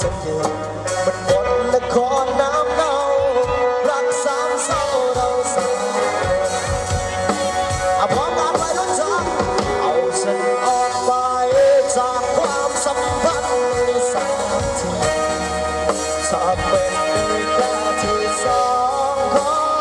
จะมันบนละครน้ำเน่ารักสามเศร้าเราสั่เอาพร้อมกัไปทุกท่านเอาฉันออกไปจากความสัมพันธ์ในสักทีถ้าเป็นในตที่สองของ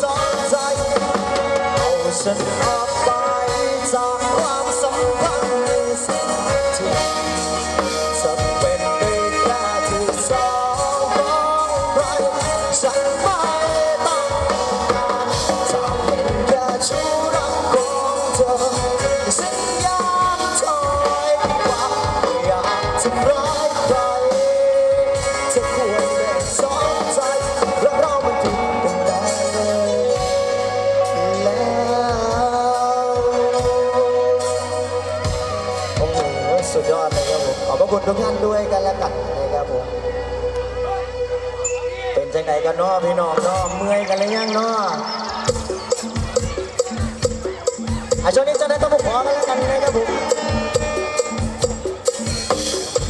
สนใจเอาฉันอไปจากความสัมพันจริงที่เป็นไปแค่ที่สองของใครฉันไม่ต้องการจะเป็นแค่ชู้รักของเธอฉันยอมถอกลับอยากจะรอ สุดยอดเลยครับผมขอบพระคุณทุกท่านด้วยกันแล้วกันนะครับผมเป็นจังไหนกันเนาะพี่น้องเนาะเมื่อยกันเลยยังเนาะอะช่วงนี้เจะได้ต้องมาขอกันแล้วกันนะครับผม